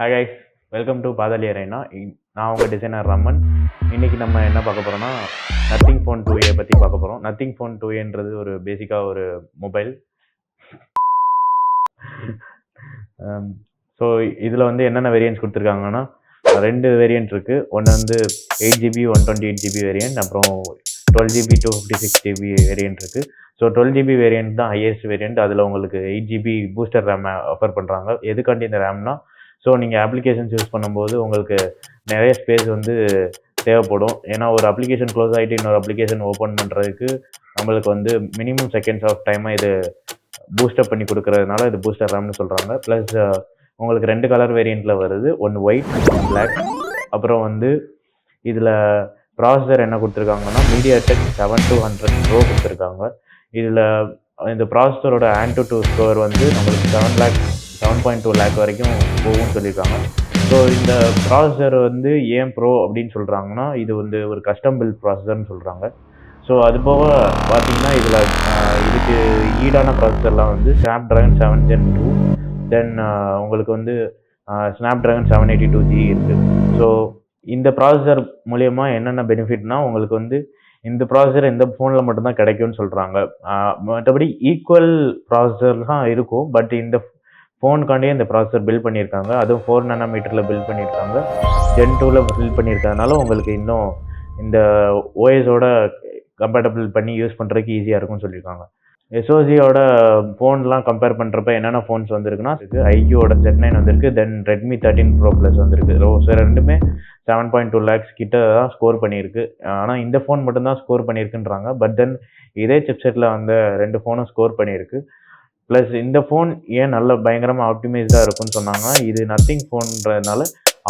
Hi guys welcome to பாதாளி arena நான் உங்கள் டிசைனர் ரமன். இன்றைக்கி நம்ம என்ன பார்க்க போகிறோம்னா நத்திங் ஃபோன் டூ ஏ பற்றி பார்க்க போகிறோம் நத்திங் ஃபோன் டூ ஏன்றது ஒரு பேசிக்காக ஒரு மொபைல் ஸோ இதில் வந்து என்னென்ன வேரியன்ட்ஸ் கொடுத்துருக்காங்கன்னா ரெண்டு வேரியன்ட் இருக்குது ஒன்று வந்து eight GB one twenty eight GB variant அப்புறம் twelve GB two fifty six GB variant இருக்குது ஸோ டுவெல் ஜிபி வேரியன்ட் தான் ஹையஸ்ட் வேரியன்ட் அதில் உங்களுக்கு eight GB booster RAM offer பண்ணுறாங்க எதுக்காண்டி இந்த ரேம்னா ஸோ நீங்கள் அப்ளிகேஷன்ஸ் யூஸ் பண்ணும்போது உங்களுக்கு நிறைய ஸ்பேஸ் வந்து தேவைப்படும். ஏன்னா ஒரு அப்ளிகேஷன் க்ளோஸ் ஆகிட்டு இன்னொரு அப்ளிகேஷன் ஓப்பன் பண்ணுறதுக்கு நம்மளுக்கு வந்து மினிமம் செகண்ட்ஸ் ஆஃப் டைமாக இது பூஸ்டப் பண்ணி கொடுக்கறதுனால இது பூஸ்டர் ரேம்னு சொல்கிறாங்க ப்ளஸ் உங்களுக்கு ரெண்டு கலர் வேரியண்ட்டில் வருது. ஒன்று ஒயிட் பிளாக் அப்புறம் வந்து இதில் ப்ராசஸர் என்ன கொடுத்துருக்காங்கன்னா MediaTek seven two hundred pro கொடுத்துருக்காங்க. இதில் இந்த ப்ராசஸரோட ஆன்டு டூ ஸ்கோர் வந்து நம்மளுக்கு seven lakh seven point two lakh வரைக்கும் போகும்னு சொல்லியிருக்காங்க. ஸோ இந்த ப்ராசஸர் வந்து ஏன் ப்ரோ அப்படின்னு சொல்கிறாங்கன்னா இது வந்து ஒரு கஸ்டம் பில்ட் ப்ராசஸர்னு சொல்கிறாங்க ஸோ அது போக பார்த்தீங்கன்னா இதில் இதுக்கு ஈடான ப்ராசஸர்லாம் வந்து Snapdragon seven gen two then உங்களுக்கு வந்து Snapdragon seven eighty two G இருக்குது ஸோ இந்த ப்ராசஸர் மூலயமா என்னென்ன பெனிஃபிட்னா உங்களுக்கு வந்து இந்த ப்ராசஸர் இந்த ஃபோனில் மட்டும்தான் கிடைக்கும்னு சொல்கிறாங்க மற்றபடி ஈக்குவல் ப்ராசஸர் தான் இருக்கும். பட் இந்த ஃபோனுக்காண்டே இந்த ப்ராசஸர் பில்ட் பண்ணியிருக்காங்க. அதுவும் ஃபோர் நானோமீட்டரில் பில்ட் பண்ணியிருக்காங்க. ஜென் டூவில் பில்ட் பண்ணியிருக்கிறதுனால உங்களுக்கு இன்னும் இந்த ஓஎஸோட கம்பேட்டபிள் பண்ணி யூஸ் பண்ணுறதுக்கு ஈஸியாக இருக்கும்னு சொல்லியிருக்காங்க. எஸ்ஓசியோட ஃபோன்லாம் கம்பேர் பண்ணுறப்ப என்னென்ன ஃபோன்ஸ் வந்திருக்குன்னா இருக்குது ஐயோட ஜெட் நைன் வந்திருக்கு then Redmi thirteen pro plus வந்திருக்கு. ஸோ ரெண்டுமே செவன் பாயிண்ட் டூ லேக்ஸ் கிட்ட தான் ஸ்கோர் பண்ணியிருக்கு. ஆனால் இந்த ஃபோன் மட்டும்தான் ஸ்கோர் பண்ணியிருக்குன்றாங்க. பட் தென் இதே சிப்செட்டில் வந்த ரெண்டு ஃபோனும் ஸ்கோர் பண்ணியிருக்கு. ப்ளஸ் இந்த ஃபோன் ஏன் நல்ல பயங்கரமாக ஆப்டிமைஸ்டாக இருக்கும்னு சொன்னாங்க. இது நத்திங் ஃபோன்றதுனால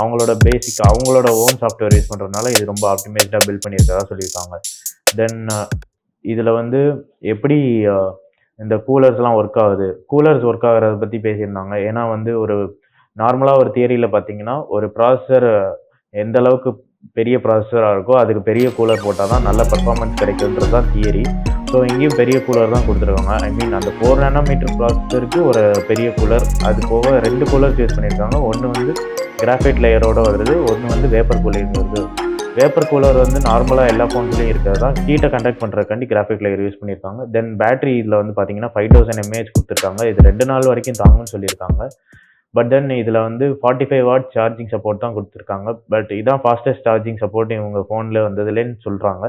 அவங்களோட பேசிக் அவங்களோட ஓன் சாஃப்ட்வேர் யூஸ் பண்ணுறதுனால இது ரொம்ப ஆப்டிமைஸ்டாக பில்ட் பண்ணியிருக்கதா சொல்லியிருக்காங்க. தென் இதில் வந்து எப்படி இந்த கூலர்ஸ்லாம் ஒர்க் ஆகுது? கூலர்ஸ் ஒர்க் ஆகிறத பற்றி பேசியிருந்தாங்க. ஏன்னா வந்து ஒரு நார்மலாக ஒரு தியரியில் பார்த்தீங்கன்னா ஒரு ப்ராசஸர் எந்த அளவுக்கு பெரிய ப்ராசஸராக இருக்கோ அதுக்கு பெரிய கூலர் போட்டால் தான் நல்ல பர்ஃபார்மன்ஸ் கிடைக்குன்றது தான் தியரி ஸோ இங்கேயும் பெரிய கூலர் தான் கொடுத்துருக்காங்க. ஐ மீன் அந்த ஃபோர் நானோமீட்டர் ப்ராசஸருக்கு ஒரு பெரிய கூலர் அது போக ரெண்டு கூலர்ஸ் யூஸ் பண்ணியிருக்காங்க. ஒன்று வந்து கிராஃபைட் லேயரோட வருது. ஒன்று வந்து வேப்பர் கூலிங் வருது. வேப்பர் கூலர் வந்து நார்மலாக எல்லா ஃபோன்ஸ்லையும் இருக்கிறது தான். ஹீட்டை கண்டக்ட் பண்ணுறதுக்காண்டி கிராஃபிக் லேயர் யூஸ் பண்ணியிருக்காங்க. தென் பேட்டரி இதில் வந்து பார்த்தீங்கன்னா ஃபைவ் தௌசண்ட் எம்ஏஹெச் கொடுத்துருக்காங்க. இது ரெண்டு நாள் வரைக்கும் தாங்கும்னு சொல்லியிருக்காங்க. பட் தென் இதில் வந்து forty five watt charging support தான் கொடுத்துருக்காங்க. பட் இதான் ஃபாஸ்டஸ்ட் சார்ஜிங் சப்போர்ட் இவங்க ஃபோனில் வந்ததுலேன்னு சொல்கிறாங்க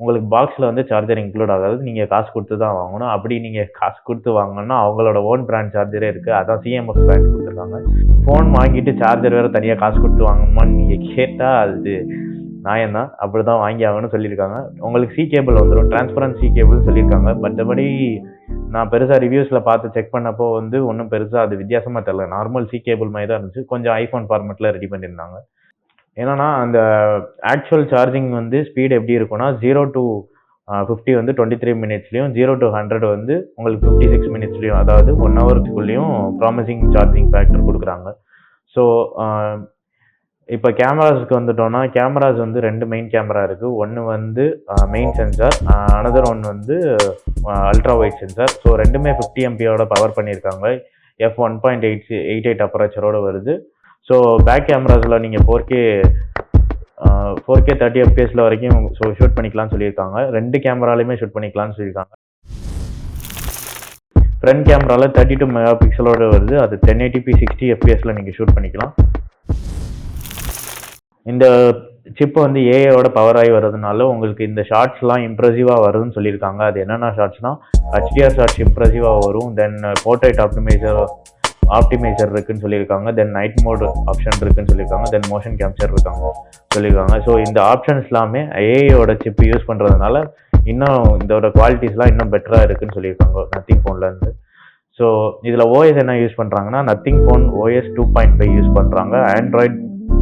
உங்களுக்கு பாக்ஸில் வந்து சார்ஜர் இன்க்ளூட் ஆகாது நீங்கள் காசு கொடுத்து தான் வாங்கணும். அப்படி நீங்கள் காசு கொடுத்து வாங்கணும்னா அவங்களோட ஓன் பிராண்ட் சார்ஜரே இருக்குது அதான் சிஎம்எஸ் பிராண்ட் கொடுத்துருக்காங்க. ஃபோன் வாங்கிட்டு சார்ஜர் வேறு தனியாக காசு கொடுத்து வாங்கணுமான்னு நீங்கள் கேட்டால் அது நியாயம்தான். அப்படி தான் வாங்கி ஆகணும்னு சொல்லியிருக்காங்க. உங்களுக்கு சி கேபிள் வந்துடும் டிரான்ஸ்பரன்ட் சி கேபிள் சொல்லியிருக்காங்க. மற்றபடி நான் பெருசாக ரிவ்யூஸில் பார்த்து செக் பண்ணப்போ வந்து ஒன்றும் பெருசாக அது வித்தியாசமாக தெரில நார்மல் சி கேபிள் மாதிரி தான் இருந்துச்சு. கொஞ்சம் ஐஃபோன் ஃபார்மெட்டில் ரெடி பண்ணியிருந்தாங்க. என்னன்னா அந்த ஆக்சுவல் சார்ஜிங் வந்து ஸ்பீடு எப்படி இருக்கும்னா ஜீரோ டு ஃபிஃப்டி வந்து டுவெண்ட்டி த்ரீ மினிட்ஸ்லையும் ஜீரோ டு ஹண்ட்ரட் வந்து உங்களுக்கு ஃபிஃப்டி சிக்ஸ் மினிட்ஸ்லையும் அதாவது ஒன் ஹவருக்குள்ளேயும் ப்ராமிசிங் சார்ஜிங் ஃபேக்டர் கொடுக்குறாங்க. ஸோ இப்போ கேமராஸ்க்கு வந்துட்டோம்னா கேமராஸ் வந்து ரெண்டு மெயின் கேமரா இருக்குது ஒன்று வந்து மெயின் சென்சார் அனதர் ஒன் வந்து அல்ட்ரா ஒயிட் சென்சார் ஸோ ரெண்டுமே ஃபிஃப்டி எம்பியோட பவர் பண்ணியிருக்காங்க. F one point eight eight eight அப்பரேச்சரோட வருது. ஸோ பேக் கேமராஸில் நீங்கள் four K four K thirty எஃப்பிஎஸில் வரைக்கும் ஸோ ஷூட் பண்ணிக்கலாம்னு சொல்லியிருக்காங்க. ரெண்டு கேமராலையுமே ஷூட் பண்ணிக்கலாம்னு சொல்லியிருக்காங்க. ஃப்ரண்ட் கேமராவில் தேர்ட்டி டூ மெகா பிக்சலோட வருது அது டென் எயிட்டிபி சிக்ஸ்டி எஃப்பிஎஸில் நீங்கள் ஷூட் பண்ணிக்கலாம். இந்த சிப் வந்து ஏஐயோட பவர் ஆகி வர்றதுனால உங்களுக்கு இந்த ஷார்ட்ஸ்லாம் இம்ப்ரெசிவாக வருதுன்னு சொல்லியிருக்காங்க. அது என்னென்ன ஷார்ட்ஸ்னால் ஹச்டிஆர் ஷார்ட்ஸ் இம்ப்ரெசிவாக வரும். தென் போர்ட்ரேட் ஆப்டிமைசர் ஆப்டிமைசர் இருக்குன்னு சொல்லியிருக்காங்க. தென் நைட் மோட் ஆப்ஷன் இருக்குன்னு சொல்லியிருக்காங்க. தென் மோஷன் கேப்சர் இருக்காங்க. சொல்லியிருக்காங்க. ஸோ இந்த ஆப்ஷன்ஸ் எல்லாமே ஏஐயோட சிப் யூஸ் பண்ணுறதுனால இன்னும் இதோட குவாலிட்டிஸ்லாம் இன்னும் பெட்டராக இருக்குன்னு சொல்லியிருக்காங்க நத்திங் ஃபோன்லேருந்து ஸோ இதில் ஓஎஸ் என்ன யூஸ் பண்ணுறாங்கன்னா Nothing phone OS two point five use பண்ணுறாங்க ஆண்ட்ராய்ட்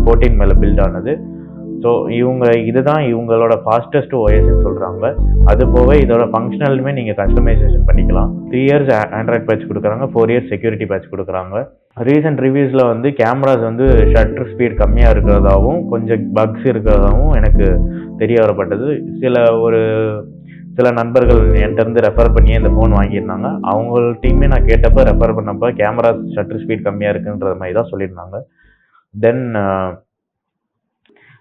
ஃபோர்டீன் மேலே பில்ட் ஆனது. ஸோ இவங்க இதுதான் இவங்களோட ஃபாஸ்டஸ்ட் ஓஎஸ்ன்னு சொல்கிறாங்க அது போக இதோட ஃபங்க்ஷனலுமே நீங்கள் கஸ்டமைசேஷன் பண்ணிக்கலாம். த்ரீ இயர்ஸ் ஆண்ட்ராய்ட் பேட்ச் கொடுக்குறாங்க ஃபோர் இயர்ஸ் செக்யூரிட்டி பேட்ச் கொடுக்குறாங்க. ரீசெண்ட் ரிவ்யூஸில் வந்து கேமராஸ் வந்து ஷட்டர் ஸ்பீட் கம்மியாக இருக்கிறதாகவும் கொஞ்சம் பக்ஸ் இருக்கிறதாகவும் எனக்கு தெரிய வரப்பட்டது. சில ஒரு சில நண்பர்கள் என்கிட்டருந்து ரெஃபர் பண்ணி இந்த ஃபோன் வாங்கியிருந்தாங்க. அவங்கள்ட்டையுமே நான் கேட்டப்போ ரெஃபர் பண்ணப்போ கேமரா ஷட்டர் ஸ்பீட் கம்மியாக இருக்குன்ற மாதிரி தான் சொல்லியிருந்தாங்க. தென்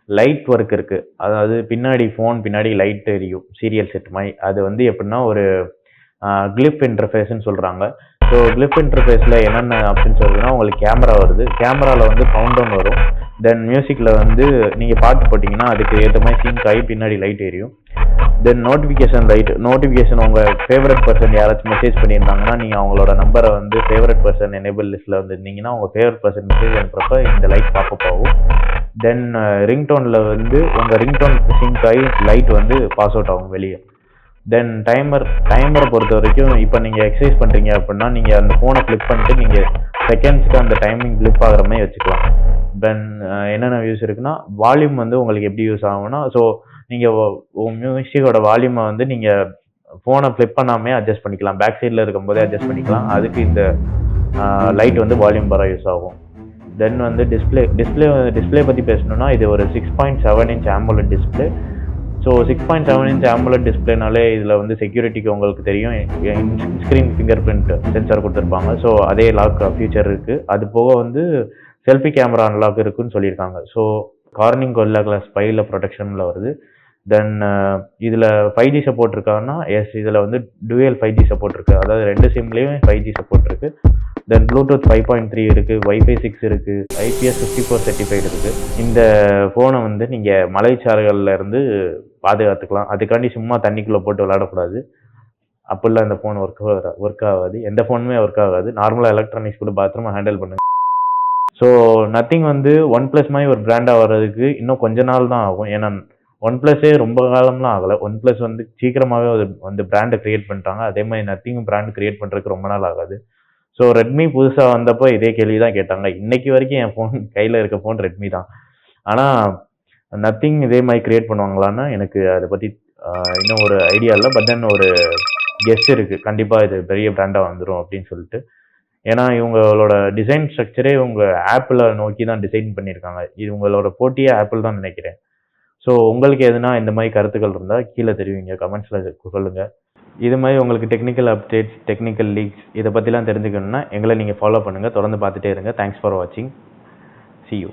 லைட் ஒர்க் இருக்குது அதாவது பின்னாடி ஃபோன் பின்னாடி லைட் எரியும். சீரியல் செட் மாதிரி. அது வந்து எப்படின்னா ஒரு கிளிப் இன்டர்ஃபேஸ்ன்னு சொல்கிறாங்க ஸோ கிளிப் இன்டர்ஃபேஸில் என்னென்ன ஆப்ஷன்ஸ் வருதுன்னா உங்களுக்கு கேமரா வருது. கேமராவில் வந்து கவுண்டவுன் வரும். தென் மியூசிக்கில் வந்து நீங்கள் பாட்டு போட்டிங்கன்னா அதுக்கு ஏற்ற மாதிரி சிங்க் ஆகி பின்னாடி லைட் எரியும். தென் நோட்டிஃபிகேஷன் லைட் நோட்டிஃபிகேஷன் உங்கள் ஃபேவரட் பர்சன் யாராச்சும் மெசேஜ் பண்ணியிருந்தாங்கன்னா நீங்கள் அவங்களோட நம்பரை வந்து ஃபேவரட் பர்சன் எனேபிள் லிஸ்ட்டில் வந்துருந்தீங்கன்னா உங்கள் ஃபேவரட் பர்சன் மெசேஜ் அனுப்புறப்ப இந்த லைட் பாப்பப் ஆகும். தென் ரிங்டோனில் uh, வந்து உங்கள் ரிங்டோன் சிங்க் ஆகி லைட் வந்து பாஸ் அவுட் ஆகும் வெளியே. தென் டைமர் டைமரை பொறுத்த வரைக்கும் இப்போ நீங்கள் எக்ஸசைஸ் பண்ணுறீங்க அப்படின்னா நீங்கள் அந்த ஃபோனை ஃப்ளிப் பண்ணிட்டு நீங்கள் செகண்ட்ஸ்க்கு அந்த டைமிங் ஃப்ளிப் ஆகிற மாதிரி வச்சுக்கலாம். தென் uh, என்னென்ன யூஸ் இருக்குன்னா வால்யூம் வந்து உங்களுக்கு எப்படி யூஸ் ஆகும்னா ஸோ நீங்கள் மியூசிக்கோட வால்யூமை வந்து நீங்கள் ஃபோனை ஃப்ளிப் பண்ணாமே அட்ஜஸ்ட் பண்ணிக்கலாம். பேக் சைடில் இருக்கும்போதே அட்ஜஸ்ட் பண்ணிக்கலாம். அதுக்கு இந்த uh, லைட் வந்து வால்யூம் வர யூஸ் ஆகும். தென் வந்து டிஸ்பிளே டிஸ்பிளே டிஸ்பிளே பற்றி பேசணுன்னா இது ஒரு six point seven inch AMOLED display so six point seven inch AMOLED டிஸ்பிளேனாலே இதில் வந்து செக்யூரிட்டிக்கு உங்களுக்கு தெரியும். ஸ்க்ரீன் ஃபிங்கர் பிரிண்ட் சென்சார் கொடுத்துருப்பாங்க. ஸோ அதே லாக் ஃபியூச்சர் இருக்குது அது போக வந்து செல்ஃபி கேமரா அன்லாக் இருக்குன்னு சொல்லியிருக்காங்க. ஸோ கார்னிங் கொல்லா கிளாஸ் ஃபைவ்ல ப்ரொடெக்ஷனில் வருது. தென் uh, இதில் ஃபைவ் ஜி சப்போர்ட் இருக்காங்கன்னா எஸ் இதில் வந்து டுவெல் ஃபைவ் ஜி சப்போர்ட் இருக்குது அதாவது ரெண்டு சிம்லேயும் ஃபைவ் ஜி சப்போர்ட் இருக்குது then Bluetooth five point three இருக்குது வைஃபை சிக்ஸ் இருக்குது ஐபிஎஸ் ஃபிஃப்டி ஃபோர் சர்டிஃபைட் இருக்குது இந்த ஃபோனை வந்து நீங்கள் மலைச்சாறுகள்ல இருந்து பாதுகாத்துக்கலாம். அதுக்காண்டி சும்மா தண்ணிக்குள்ளே போட்டு விளையாடக்கூடாது. அப்படிலாம் இந்த ஃபோன் ஒர்க் ஒர்க் ஆகாது. எந்த ஃபோனுமே ஒர்க் ஆகாது. நார்மலாக எலக்ட்ரானிக்ஸ் கூட பாத்ரூம் ஹேண்டில் பண்ணுங்க. ஸோ நத்திங் வந்து ஒன் ப்ளஸ் மாதிரி ஒரு பிராண்டாக வர்றதுக்கு இன்னும் கொஞ்ச நாள் தான் ஆகும். ஏன்னா ஒன் ப்ளஸ்ஸே ரொம்ப காலம்லாம் ஆகலை. ஒன் ப்ளஸ் வந்து சீக்கிரமாகவே அது வந்து பிராண்டை க்ரியேட் பண்ணிட்டாங்க. அதே மாதிரி நத்திங் பிராண்ட் க்ரியேட் பண்ணுறதுக்கு ரொம்ப நாள் ஆகாது. ஸோ ரெட்மி புதுசாக வந்தப்போ இதே கேள்வி தான் கேட்டாங்க. இன்னைக்கு வரைக்கும் என் ஃபோன் கையில் இருக்க ஃபோன் ரெட்மி தான். ஆனால் நத்திங் இதே மாதிரி க்ரியேட் பண்ணுவாங்களான்னா எனக்கு அதை பற்றி இன்னும் ஒரு ஐடியா இல்லை. பட் தென் ஒரு கெஸ்ட் இருக்குது கண்டிப்பாக இது பெரிய பிராண்டாக வந்துடும் அப்படின்னு சொல்லிட்டு. ஏன்னா இவங்களோட டிசைன் ஸ்ட்ரக்சரே இவங்க ஆப்பிளை நோக்கி தான் டிசைன் பண்ணியிருக்காங்க. இது உங்களோட போட்டியே ஆப்பிள் தான் நினைக்கிறேன். ஸோ உங்களுக்கு எதுனா இந்த மாதிரி கருத்துக்கள் இருந்தால் கீழே தெரிவிங்க. கமெண்ட்ஸில் சொல்லுங்கள் இது மாதிரி உங்களுக்கு டெக்னிக்கல் அப்டேட்ஸ் டெக்னிக்கல் லீக்ஸ் இதை பற்றிலாம் தெரிஞ்சுக்கணுன்னா எங்களை நீங்கள் ஃபாலோ பண்ணுங்கள் தொடர்ந்து பார்த்துட்டே இருங்க. தேங்க்ஸ் ஃபார் வாட்சிங் சி யூ